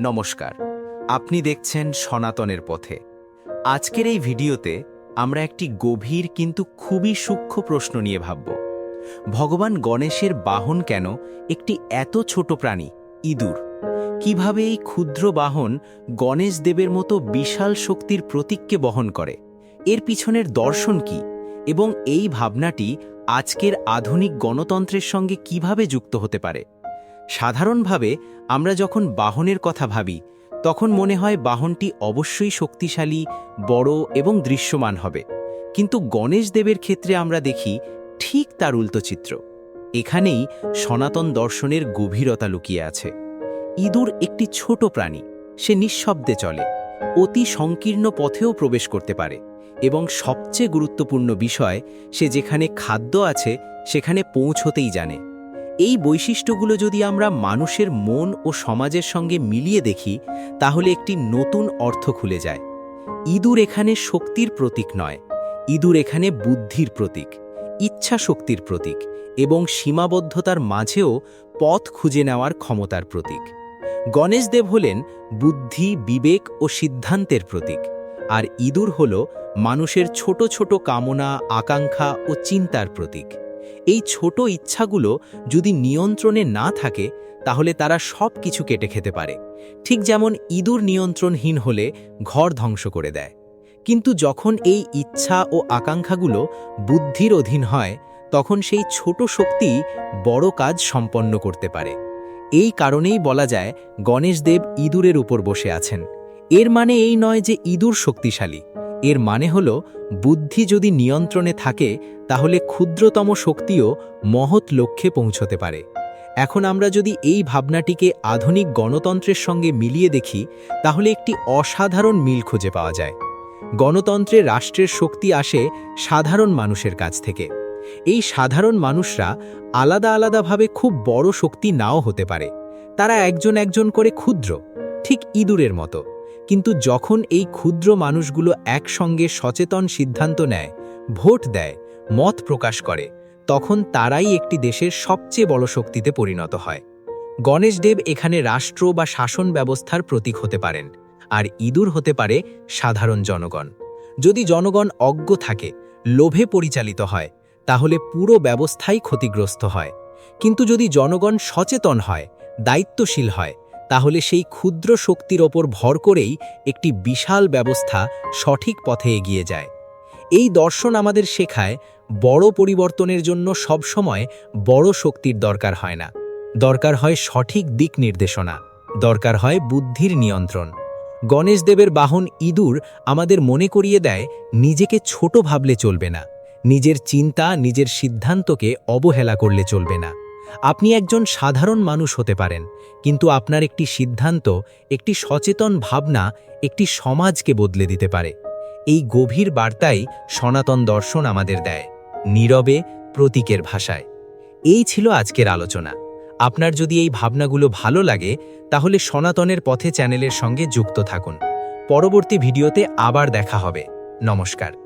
নমস্কার। আপনি দেখছেন সনাতনের পথে। আজকের এই ভিডিওতে আমরা একটি গভীর কিন্তু খুবই সূক্ষ্ম প্রশ্ন নিয়ে ভাবব। ভগবান গণেশের বাহন কেন একটি এত ছোট প্রাণী, ইঁদুর? কীভাবে এই ক্ষুদ্র বাহন গণেশ দেবের মতো বিশাল শক্তির প্রতীককে বহন করে? এর পিছনের দর্শন কি? এবং এই ভাবনাটি আজকের আধুনিক গণতন্ত্রের সঙ্গে কীভাবে যুক্ত হতে পারে? সাধারণভাবে আমরা যখন বাহনের কথা ভাবি, তখন মনে হয় বাহনটি অবশ্যই শক্তিশালী, বড় এবং দৃশ্যমান হবে। কিন্তু গণেশ দেবের ক্ষেত্রে আমরা দেখি ঠিক তার উল্টো চিত্র। এখানেই সনাতন দর্শনের গভীরতা লুকিয়ে আছে। ইঁদুর একটি ছোট প্রাণী, সে নিঃশব্দে চলে, অতি সংকীর্ণ পথেও প্রবেশ করতে পারে এবং সবচেয়ে গুরুত্বপূর্ণ বিষয়, সে যেখানে খাদ্য আছে, সেখানে পৌঁছতেই জানে। এই বৈশিষ্ট্যগুলো যদি আমরা মানুষের মন ও সমাজের সঙ্গে মিলিয়ে দেখি, তাহলে একটি নতুন অর্থ খুলে যায়। ইঁদুর এখানে শক্তির প্রতীক নয়, ইঁদুর এখানে বুদ্ধির প্রতীক ইচ্ছা শক্তির প্রতীক এবং সীমাবদ্ধতার মাঝেও পথ খুঁজে নেওয়ার ক্ষমতার প্রতীক। গণেশদেব হলেন বুদ্ধি, বিবেক ও সিদ্ধান্তের প্রতীক, আর ইঁদুর হল মানুষের ছোট ছোট কামনা, আকাঙ্ক্ষা ও চিন্তার প্রতীক। এই ছোট ইচ্ছাগুলো যদি নিয়ন্ত্রণে না থাকে, তাহলে তারা সব কিছু কেটে খেতে পারে। ঠিক যেমন ইঁদুর নিয়ন্ত্রণহীন হলে ঘর ধ্বংস করে দেয়। কিন্তু যখন এই ইচ্ছা ও আকাঙ্ক্ষাগুলো বুদ্ধির অধীন হয়, তখন সেই ছোট শক্তি বড় কাজ সম্পন্ন করতে পারে। এই কারণেই বলা যায় গণেশদেব ইঁদুরের উপর বসে আছেন। এর মানে এই নয় যে ইঁদুর শক্তিশালী। এর মানে হল বুদ্ধি যদি নিয়ন্ত্রণে থাকে, তাহলে ক্ষুদ্রতম শক্তিও মহৎ লক্ষ্যে পৌঁছতে পারে। এখন আমরা যদি এই ভাবনাটিকে আধুনিক গণতন্ত্রের সঙ্গে মিলিয়ে দেখি, তাহলে একটি অসাধারণ মিল খুঁজে পাওয়া যায়। গণতন্ত্রে রাষ্ট্রের শক্তি আসে সাধারণ মানুষের কাছ থেকে। এই সাধারণ মানুষরা আলাদা আলাদাভাবে খুব বড় শক্তি নাও হতে পারে। তারা একজন একজন করে ক্ষুদ্র, ঠিক ইঁদুরের মতো। কিন্তু যখন এই ক্ষুদ্র মানুষগুলো একসঙ্গে সচেতন সিদ্ধান্ত নেয়, ভোট দেয়, মত প্রকাশ করে, তখন তারাই একটি দেশের সবচেয়ে বড় শক্তিতে পরিণত হয়। গণেশদেব এখানে রাষ্ট্র বা শাসন ব্যবস্থার প্রতীক হতে পারেন, আর ইঁদুর হতে পারে সাধারণ জনগণ। যদি জনগণ অজ্ঞ থাকে, লোভে পরিচালিত হয়, তাহলে পুরো ব্যবস্থাই ক্ষতিগ্রস্ত হয়। কিন্তু যদি জনগণ সচেতন হয়, দায়িত্বশীল হয় তাহলে সেই ক্ষুদ্র শক্তির ওপর ভর করেই একটি বিশাল ব্যবস্থা সঠিক পথে এগিয়ে যায়। এই দর্শন আমাদের শেখায় বড় পরিবর্তনের জন্য সবসময় বড় শক্তির দরকার হয় না। দরকার হয় সঠিক দিক নির্দেশনা, দরকার হয় বুদ্ধির নিয়ন্ত্রণ। গণেশদেবের বাহন ইঁদুর আমাদের মনে করিয়ে দেয়, নিজেকে ছোট ভাবলে চলবে না, নিজের চিন্তা, নিজের সিদ্ধান্তকে অবহেলা করলে চলবে না। আপনি একজন সাধারণ মানুষ হতে পারেন, কিন্তু আপনার একটি সিদ্ধান্ত, একটি সচেতন ভাবনা, একটি সমাজকে বদলে দিতে পারে। এই গভীর বার্তাই সনাতন দর্শন আমাদের দেয়, নীরবে, প্রতীকের ভাষায়। এই ছিল আজকের আলোচনা। আপনার যদি এই ভাবনাগুলো ভালো লাগে, তাহলে সনাতনের পথে চ্যানেলের সঙ্গে যুক্ত থাকুন। পরবর্তী ভিডিওতে আবার দেখা হবে। নমস্কার।